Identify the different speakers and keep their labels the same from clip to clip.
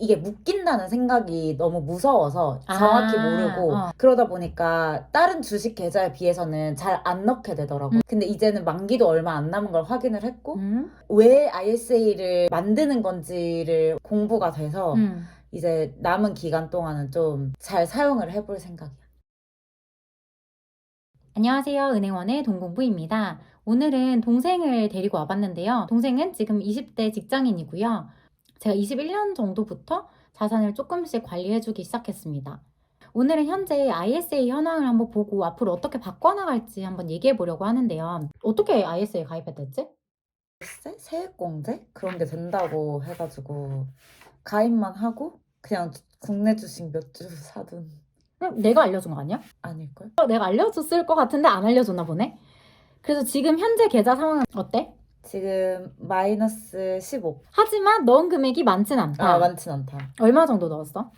Speaker 1: 이게 묶인다는 생각이 너무 무서워서
Speaker 2: 아,
Speaker 1: 정확히 모르고
Speaker 2: 어.
Speaker 1: 그러다 보니까 다른 주식 계좌에 비해서는 잘 안 넣게 되더라고.
Speaker 2: 음.
Speaker 1: 근데 이제는 만기도 얼마 안 남은 걸 확인을 했고
Speaker 2: 음.
Speaker 1: 왜 ISA를 만드는 건지를 공부가 돼서
Speaker 2: 음.
Speaker 1: 이제 남은 기간 동안은 좀 잘 사용을 해볼 생각이야.
Speaker 2: 안녕하세요. 은행원의 동공부입니다. 오늘은 동생을 데리고 와봤는데요. 동생은 지금 20대 직장인이고요. 제가 21년 정도부터 자산을 조금씩 관리해주기 시작했습니다. 오늘은 현재 ISA 현황을 한번 보고 앞으로 어떻게 바꿔나갈지 한번 얘기해 보려고 하는데요. 어떻게 ISA에 가입했댔지?
Speaker 1: 세- 세액공제 그런 게 된다고 해가지고 가입만 하고 그냥 국내 주식 몇 주 사둔
Speaker 2: 내가 알려준 거 아니야?
Speaker 1: 아닐걸?
Speaker 2: 어, 내가 알려줬을 것 같은데 안 알려줬나 보네. 그래서 지금 현재 계좌 상황은 어때?
Speaker 1: 지금 마이너스 15.
Speaker 2: 하지만 넣은 금액이 많진 않다.
Speaker 1: 아 많진 않다.
Speaker 2: 얼마 정도 넣었어?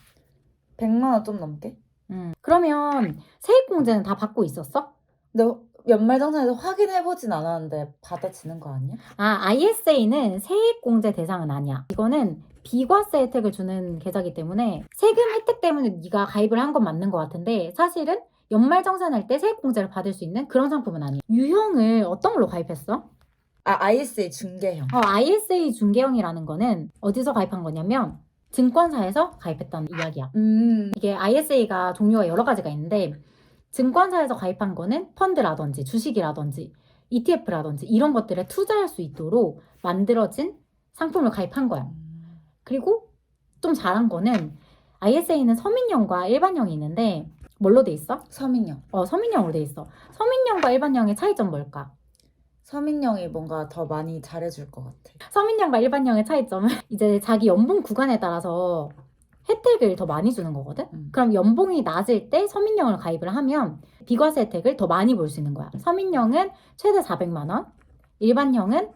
Speaker 1: 100만 원 좀 넘게?
Speaker 2: 음. 그러면 세액공제는 다 받고 있었어?
Speaker 1: 근데 연말정산에서 확인해보진 않았는데 받아지는 거 아니야?
Speaker 2: 아, ISA는 세액공제 대상은 아니야. 이거는 비과세 혜택을 주는 계좌이기 때문에 세금 혜택 때문에 네가 가입을 한 건 맞는 것 같은데 사실은 연말정산할 때 세액공제를 받을 수 있는 그런 상품은 아니야. 유형을 어떤 걸로 가입했어?
Speaker 1: 아 ISA 중개형.
Speaker 2: 어, ISA 중개형이라는 거는 어디서 가입한 거냐면 증권사에서 가입했다는 이야기야.
Speaker 1: 음.
Speaker 2: 이게 ISA가 종류가 여러 가지가 있는데 증권사에서 가입한 거는 펀드라든지 주식이라든지 ETF라든지 이런 것들에 투자할 수 있도록 만들어진 상품을 가입한 거야. 그리고 좀 잘한 거는 ISA는 서민형과 일반형이 있는데 뭘로 돼 있어?
Speaker 1: 서민형.
Speaker 2: 어, 서민형으로 돼 있어. 서민형과 일반형의 차이점 뭘까?
Speaker 1: 서민형이 뭔가 더 많이 잘해줄 것 같아.
Speaker 2: 서민형과 일반형의 차이점은 이제 자기 연봉 구간에 따라서 혜택을 더 많이 주는 거거든?
Speaker 1: 음.
Speaker 2: 그럼 연봉이 낮을 때 서민형을 가입을 하면 비과세 혜택을 더 많이 볼 수 있는 거야. 서민형은 최대 400만 원, 일반형은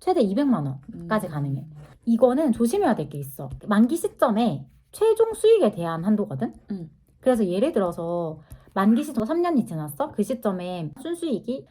Speaker 2: 최대 200만 원까지
Speaker 1: 음.
Speaker 2: 가능해. 이거는 조심해야 될 게 있어. 만기 시점에 최종 수익에 대한 한도거든?
Speaker 1: 음.
Speaker 2: 그래서 예를 들어서 만기 시점 3년이 지났어? 그 시점에 순수익이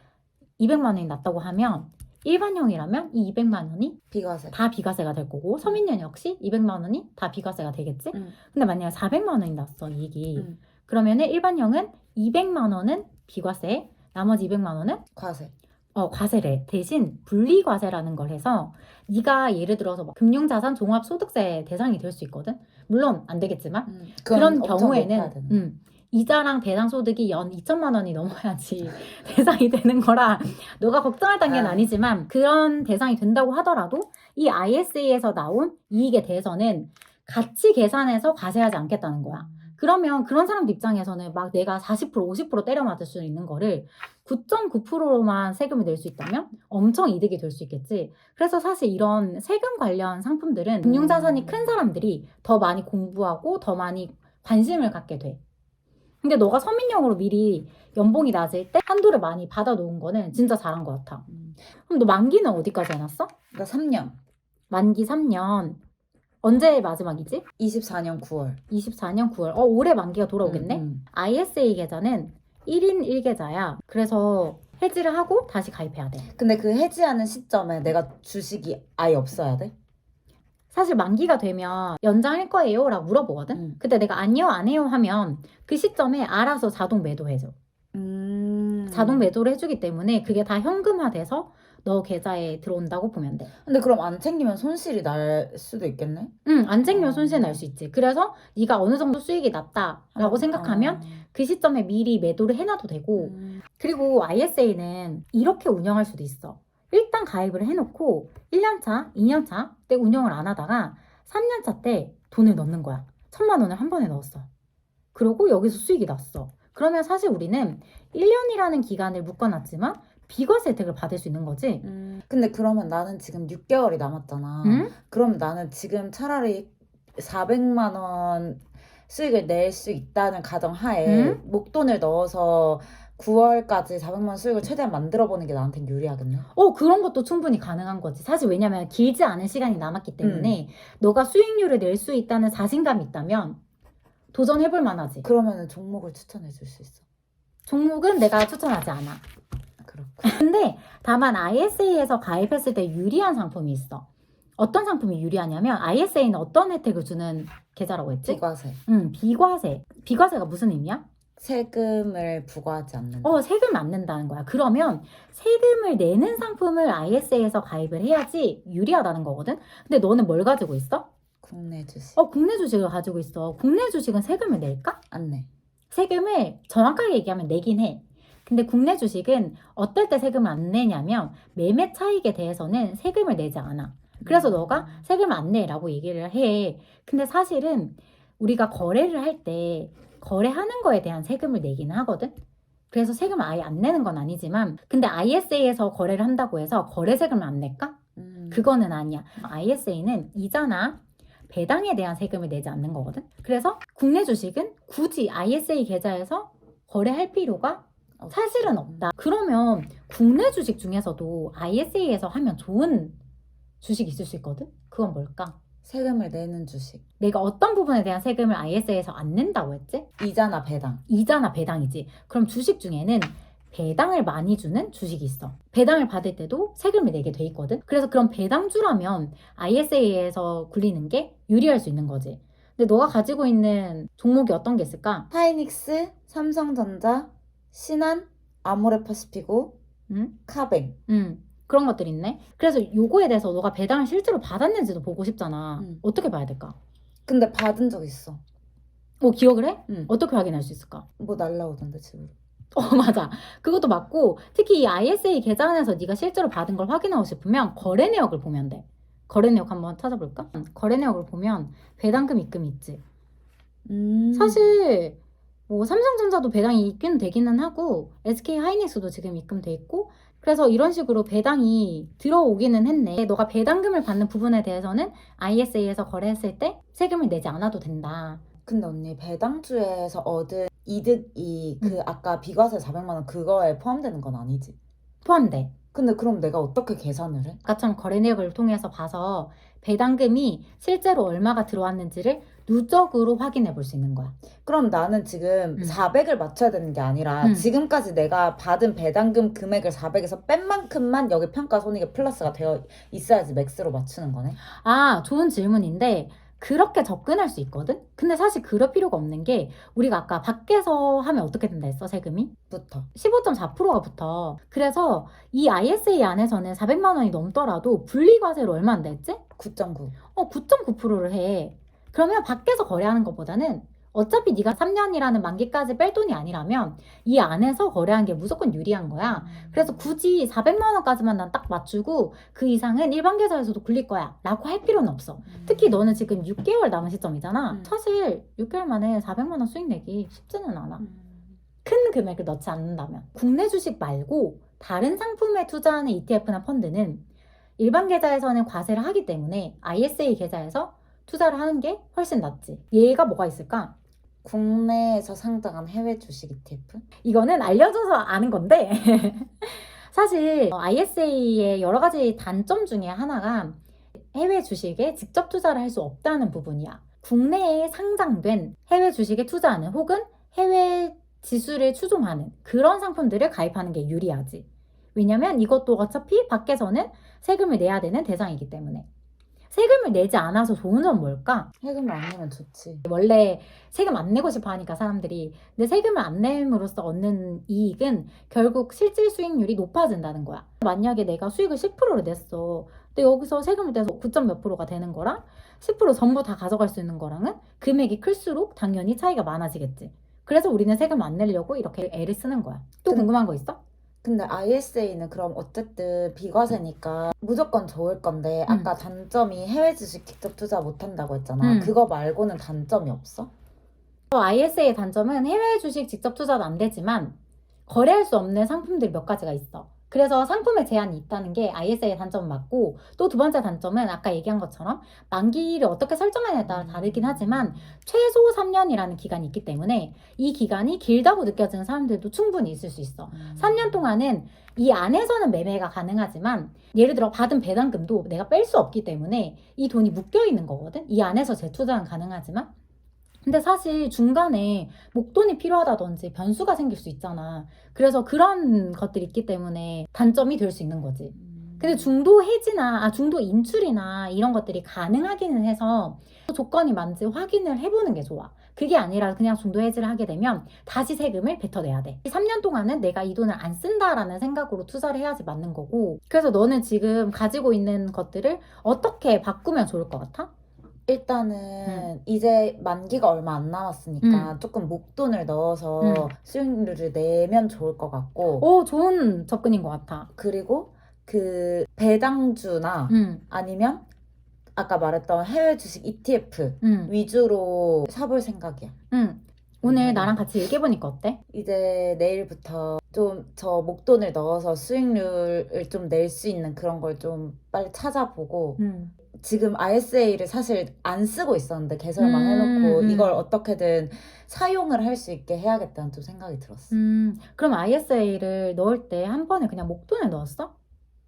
Speaker 2: 200만 원이 났다고 하면 일반형이라면 이 200만 원이
Speaker 1: 비과세.
Speaker 2: 다 비과세가 될 거고 서민형 역시 200만 원이 다 비과세가 되겠지?
Speaker 1: 음.
Speaker 2: 근데 만약에 400만 원이 났어 이익이
Speaker 1: 음.
Speaker 2: 그러면은 일반형은 200만 원은 비과세 나머지 200만 원은
Speaker 1: 과세.
Speaker 2: 어, 과세를 대신 분리과세라는 걸 해서 네가 예를 들어서 막 금융자산 종합소득세 대상이 될 수 있거든 물론 안 되겠지만
Speaker 1: 음.
Speaker 2: 그런
Speaker 1: 경우에는.
Speaker 2: 음, 이자랑 배당 소득이 연 2천만 원이 넘어야지 대상이 되는 거라 너가 걱정할 단계는
Speaker 1: 아.
Speaker 2: 아니지만 그런 대상이 된다고 하더라도 이 ISA에서 나온 이익에 대해서는 같이 계산해서 과세하지 않겠다는 거야. 그러면 그런 사람들 입장에서는 막 내가 40% 50% 때려 맞을 수 있는 거를 9.9%로만 세금을 낼 수 있다면 엄청 이득이 될 수 있겠지. 그래서 사실 이런 세금 관련 상품들은 금융자산이 큰 사람들이 더 많이 공부하고 더 많이 관심을 갖게 돼. 근데 너가 서민형으로 미리 연봉이 낮을 때 한도를 많이 받아 놓은 거는 진짜 잘한 것 같아.
Speaker 1: 음.
Speaker 2: 그럼 너 만기는 어디까지 해놨어?
Speaker 1: 나 3년.
Speaker 2: 만기 3년. 언제 마지막이지?
Speaker 1: 24년 9월.
Speaker 2: 24년 9월. 어, 올해 만기가 돌아오겠네?
Speaker 1: 음,
Speaker 2: ISA 계좌는 1인 1계좌야. 그래서 해지를 하고 다시 가입해야 돼.
Speaker 1: 음. 근데 그 해지하는 시점에 내가 주식이 아예 없어야 돼?
Speaker 2: 사실 만기가 되면 연장할 거예요? 라고 물어보거든?
Speaker 1: 음.
Speaker 2: 근데 내가 아니요, 안 해요 하면 그 시점에 알아서 자동 매도해줘.
Speaker 1: 음.
Speaker 2: 자동 매도를 해주기 때문에 그게 다 현금화돼서 너 계좌에 들어온다고 보면 돼.
Speaker 1: 근데 그럼 안 챙기면 손실이 날 수도 있겠네?
Speaker 2: 응, 안 챙기면
Speaker 1: 어.
Speaker 2: 손실 날 수 있지. 그래서 네가 어느 정도 수익이 났다라고 생각하면 그 시점에 미리 매도를 해놔도 되고
Speaker 1: 음.
Speaker 2: 그리고 ISA는 이렇게 운영할 수도 있어. 일단 가입을 해놓고 1년차, 2년차 때 운영을 안 하다가 3년차 때 돈을 넣는 거야. 천만 원을 한 번에 넣었어. 그러고 여기서 수익이 났어. 그러면 사실 우리는 1년이라는 기간을 묶어놨지만 비과세 혜택을 받을 수 있는 거지.
Speaker 1: 음. 근데 그러면 나는 지금 6개월이 남았잖아.
Speaker 2: 응?
Speaker 1: 그럼 나는 지금 차라리 400만 원 수익을 낼 수 있다는 가정 하에
Speaker 2: 응?
Speaker 1: 목돈을 넣어서 9월까지 400만 원 수익을 최대한 만들어 보는 게 나한테는 유리하겠네.
Speaker 2: 어, 그런 것도 충분히 가능한 거지. 사실 왜냐면 길지 않은 시간이 남았기 때문에 너가 수익률을 낼 수 있다는 자신감이 있다면 도전해볼 만하지.
Speaker 1: 그러면은 종목을 추천해 줄 수 있어.
Speaker 2: 종목은 내가 추천하지 않아.
Speaker 1: 그렇고.
Speaker 2: 근데 다만 ISA에서 가입했을 때 유리한 상품이 있어. 어떤 상품이 유리하냐면 ISA는 어떤 혜택을 주는 계좌라고 했지?
Speaker 1: 비과세.
Speaker 2: 응, 비과세. 비과세가 무슨 의미야?
Speaker 1: 세금을 부과하지 않는다.
Speaker 2: 어, 세금 안 낸다는 거야. 그러면 세금을 내는 상품을 ISA에서 가입을 해야지 유리하다는 거거든? 근데 너는 뭘 가지고 있어?
Speaker 1: 국내 주식.
Speaker 2: 어, 국내 주식을 가지고 있어. 국내 주식은 세금을 낼까?
Speaker 1: 안 내.
Speaker 2: 세금을 정확하게 얘기하면 내긴 해. 근데 국내 주식은 어떨 때 세금을 안 내냐면 매매 차익에 대해서는 세금을 내지 않아. 그래서 너가 세금을 안 내라고 얘기를 해. 근데 사실은 우리가 거래를 할 때 거래하는 거에 대한 세금을 내기는 하거든. 그래서 세금을 아예 안 내는 건 아니지만 근데 ISA에서 거래를 한다고 해서 거래 세금을 안 낼까?
Speaker 1: 음.
Speaker 2: 그거는 아니야. ISA는 이자나 배당에 대한 세금을 내지 않는 거거든. 그래서 국내 주식은 굳이 ISA 계좌에서 거래할 필요가
Speaker 1: 어,
Speaker 2: 사실은 없다. 그러면 국내 주식 중에서도 ISA에서 하면 좋은 주식이 있을 수 있거든? 그건 뭘까?
Speaker 1: 세금을 내는 주식.
Speaker 2: 내가 어떤 부분에 대한 세금을 ISA에서 안 낸다고 했지?
Speaker 1: 이자나 배당.
Speaker 2: 이자나 배당이지. 그럼 주식 중에는 배당을 많이 주는 주식이 있어. 배당을 받을 때도 세금을 내게 돼 있거든. 그래서 그런 배당주라면 ISA에서 굴리는 게 유리할 수 있는 거지. 근데 너가 가지고 있는 종목이 어떤 게 있을까?
Speaker 1: 하이닉스, 삼성전자, 신한, 아모레퍼시피고,
Speaker 2: 응?
Speaker 1: 카뱅.
Speaker 2: 응. 그런 것들 있네. 그래서 요거에 대해서 너가 배당을 실제로 받았는지도 보고 싶잖아.
Speaker 1: 응.
Speaker 2: 어떻게 봐야 될까?
Speaker 1: 근데 받은 적 있어.
Speaker 2: 어, 기억을 해?
Speaker 1: 응.
Speaker 2: 어떻게 확인할 수 있을까?
Speaker 1: 뭐 날라오던데 집으로.
Speaker 2: 어, 맞아. 그것도 맞고, 특히 이 ISA 계좌 안에서 네가 실제로 받은 걸 확인하고 싶으면 거래 내역을 보면 돼. 거래 내역 한번 찾아볼까? 응, 거래 내역을 보면 배당금 입금 있지.
Speaker 1: 음.
Speaker 2: 사실 뭐 삼성전자도 배당이 있긴 되기는 하고 SK 하이닉스도 지금 입금돼 있고 그래서 이런 식으로 배당이 들어오기는 했네. 너가 배당금을 받는 부분에 대해서는 ISA에서 거래했을 때 세금을 내지 않아도 된다.
Speaker 1: 근데 언니 배당주에서 얻은 이득이 그
Speaker 2: 응.
Speaker 1: 아까 비과세 400만 원 그거에 포함되는 건 아니지.
Speaker 2: 포함돼.
Speaker 1: 근데 그럼 내가 어떻게 계산을 해?
Speaker 2: 아까처럼 거래 내역을 통해서 봐서 배당금이 실제로 얼마가 들어왔는지를 누적으로 확인해 볼 수 있는 거야.
Speaker 1: 그럼 나는 지금
Speaker 2: 음.
Speaker 1: 400을 맞춰야 되는 게 아니라
Speaker 2: 음.
Speaker 1: 지금까지 내가 받은 배당금 금액을 400에서 뺀 만큼만 여기 평가 손익에 플러스가 되어 있어야지 맥스로 맞추는 거네.
Speaker 2: 아, 좋은 질문인데 그렇게 접근할 수 있거든? 근데 사실 그럴 필요가 없는 게 우리가 아까 밖에서 하면 어떻게 된다 했어, 세금이?
Speaker 1: 부터.
Speaker 2: 15.4%가 붙어. 그래서 이 ISA 안에서는 400만 원이 넘더라도 분리과세로 얼마 한다 했지?
Speaker 1: 9.9.
Speaker 2: 어, 9.9%를 해. 그러면 밖에서 거래하는 것보다는 어차피 네가 3년이라는 만기까지 뺄 돈이 아니라면 이 안에서 거래하는 게 무조건 유리한 거야. 그래서 굳이 400만 원까지만 난 딱 맞추고 그 이상은 일반 계좌에서도 굴릴 거야 라고 할 필요는 없어. 특히 너는 지금 6개월 남은 시점이잖아.
Speaker 1: 음.
Speaker 2: 사실 6개월 만에 400만 원 수익 내기 쉽지는 않아.
Speaker 1: 음.
Speaker 2: 큰 금액을 넣지 않는다면 국내 주식 말고 다른 상품에 투자하는 ETF나 펀드는 일반 계좌에서는 과세를 하기 때문에 ISA 계좌에서 투자를 하는 게 훨씬 낫지. 얘가 뭐가 있을까?
Speaker 1: 국내에서 상장한 해외 주식 ETF?
Speaker 2: 이거는 알려줘서 아는 건데 사실 ISA의 여러 가지 단점 중에 하나가 해외 주식에 직접 투자를 할 수 없다는 부분이야. 국내에 상장된 해외 주식에 투자하는 혹은 해외 지수를 추종하는 그런 상품들을 가입하는 게 유리하지. 왜냐면 이것도 어차피 밖에서는 세금을 내야 되는 대상이기 때문에. 세금을 내지 않아서 좋은 점 뭘까?
Speaker 1: 세금을 안 내면 좋지.
Speaker 2: 원래 세금 안 내고 싶어 하니까 사람들이 근데 세금을 안 내므로써 얻는 이익은 결국 실질 수익률이 높아진다는 거야. 만약에 내가 수익을 10%를 냈어. 근데 여기서 세금을 떼서 9. 몇 프로가 되는 거랑 10% 전부 다 가져갈 수 있는 거랑은 금액이 클수록 당연히 차이가 많아지겠지. 그래서 우리는 세금 안 내려고 이렇게 애를 쓰는 거야. 또
Speaker 1: 근데-
Speaker 2: 궁금한 거 있어?
Speaker 1: 근데 ISA는 그럼 어쨌든 비과세니까 무조건 좋을 건데
Speaker 2: 음.
Speaker 1: 아까 단점이 해외 주식 직접 투자 못 한다고 했잖아.
Speaker 2: 음.
Speaker 1: 그거 말고는 단점이 없어?
Speaker 2: ISA의 단점은 해외 주식 직접 투자도 안 되지만 거래할 수 없는 상품들이 몇 가지가 있어. 그래서 상품에 제한이 있다는 게 ISA의 단점 맞고 또 두 번째 단점은 아까 얘기한 것처럼 만기를 어떻게 설정하냐에 따라 다르긴 하지만 최소 3년이라는 기간이 있기 때문에 이 기간이 길다고 느껴지는 사람들도 충분히 있을 수 있어. 3년 동안은 이 안에서는 매매가 가능하지만 예를 들어 받은 배당금도 내가 뺄 수 없기 때문에 이 돈이 묶여 있는 거거든. 이 안에서 재투자는 가능하지만 근데 사실 중간에 목돈이 필요하다든지 변수가 생길 수 있잖아. 그래서 그런 것들이 있기 때문에 단점이 될 수 있는 거지.
Speaker 1: 음.
Speaker 2: 근데 중도 해지나 아 중도 인출이나 이런 것들이 가능하기는 해서 조건이 맞는지 확인을 해보는 게 좋아. 그게 아니라 그냥 중도 해지를 하게 되면 다시 세금을 뱉어내야 돼. 3년 동안은 내가 이 돈을 안 쓴다라는 생각으로 투자를 해야지 맞는 거고. 그래서 너는 지금 가지고 있는 것들을 어떻게 바꾸면 좋을 것 같아?
Speaker 1: 일단은
Speaker 2: 음.
Speaker 1: 이제 만기가 얼마 안 남았으니까 조금 목돈을 넣어서
Speaker 2: 음.
Speaker 1: 수익률을 내면 좋을 것 같고
Speaker 2: 오, 좋은 접근인 것 같아.
Speaker 1: 그리고 그 배당주나
Speaker 2: 음,
Speaker 1: 아니면 아까 말했던 해외 주식 ETF
Speaker 2: 음,
Speaker 1: 위주로 사볼 생각이야.
Speaker 2: 음. 오늘
Speaker 1: 음.
Speaker 2: 나랑 같이 얘기해보니까 어때?
Speaker 1: 이제 내일부터 좀 저 목돈을 넣어서 수익률을 좀 낼 수 있는 그런 걸 좀 빨리 찾아보고
Speaker 2: 음.
Speaker 1: 지금 ISA를 사실 안 쓰고 있었는데 개설만
Speaker 2: 음,
Speaker 1: 해놓고
Speaker 2: 음.
Speaker 1: 이걸 어떻게든 사용을 할 수 있게 해야겠다는 좀 생각이 들었어.
Speaker 2: 음, 그럼 ISA를 넣을 때 한 번에 그냥 목돈을 넣었어?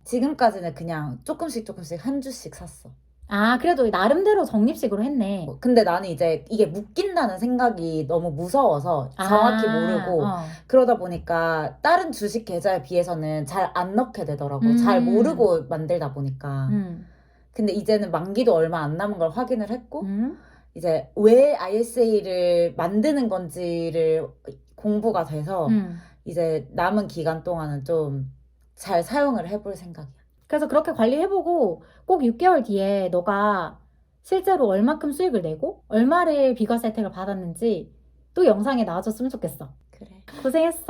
Speaker 1: 지금까지는 그냥 조금씩 조금씩 한 주씩 샀어.
Speaker 2: 아, 그래도 나름대로 적립식으로 했네.
Speaker 1: 근데 나는 이제 이게 묶인다는 생각이 너무 무서워서 정확히
Speaker 2: 아,
Speaker 1: 모르고
Speaker 2: 어.
Speaker 1: 그러다 보니까 다른 주식 계좌에 비해서는 잘 안 넣게 되더라고.
Speaker 2: 음.
Speaker 1: 잘 모르고 만들다 보니까.
Speaker 2: 음,
Speaker 1: 근데 이제는 만기도 얼마 안 남은 걸 확인을 했고
Speaker 2: 음,
Speaker 1: 이제 왜 ISA를 만드는 건지를 공부가 돼서
Speaker 2: 음.
Speaker 1: 이제 남은 기간 동안은 좀 잘 사용을 해볼 생각이야.
Speaker 2: 그래서 그렇게 관리해보고 꼭 6개월 뒤에 너가 실제로 얼마큼 수익을 내고 얼마를 비과세 혜택을 받았는지 또 영상에 나와줬으면 좋겠어.
Speaker 1: 그래.
Speaker 2: 고생했어.